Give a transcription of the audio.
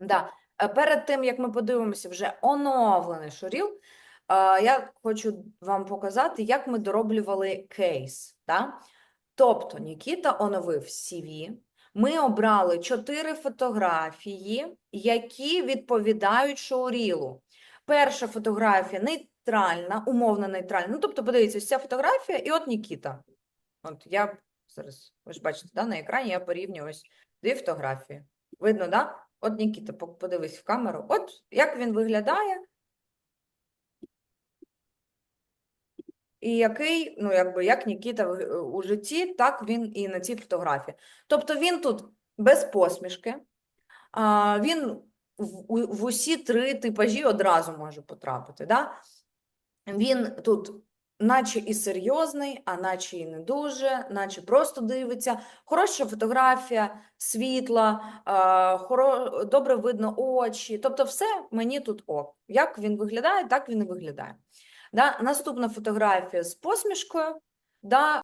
Да. Е, Перед тим, як ми подивимося вже оновлений шуріл, е, я хочу вам показати, як ми дороблювали кейс. Да? Тобто Нікіта оновив CV. Ми обрали чотири фотографії, які відповідають шоурілу. Перша фотографія нейтральна, умовно нейтральна. Ну, тобто, подивіться, ось ця фотографія, і от Нікіта. От я зараз, ви ж бачите, да, на екрані я порівнюю ось дві фотографії. Видно, да? От Нікіта, подивись в камеру. От як він виглядає. І який, ну, якби, як Нікіта у житті, так він і на цій фотографії. Тобто він тут без посмішки, а, він в, в усі три типажі одразу може потрапити. Да? Він тут наче і серйозний, а наче і не дуже, наче просто дивиться. Хороша фотографія, світла, а, хоро... добре видно очі. Тобто все мені тут ок. Як він виглядає, так він і виглядає. Да? Наступна фотографія з посмішкою. Да?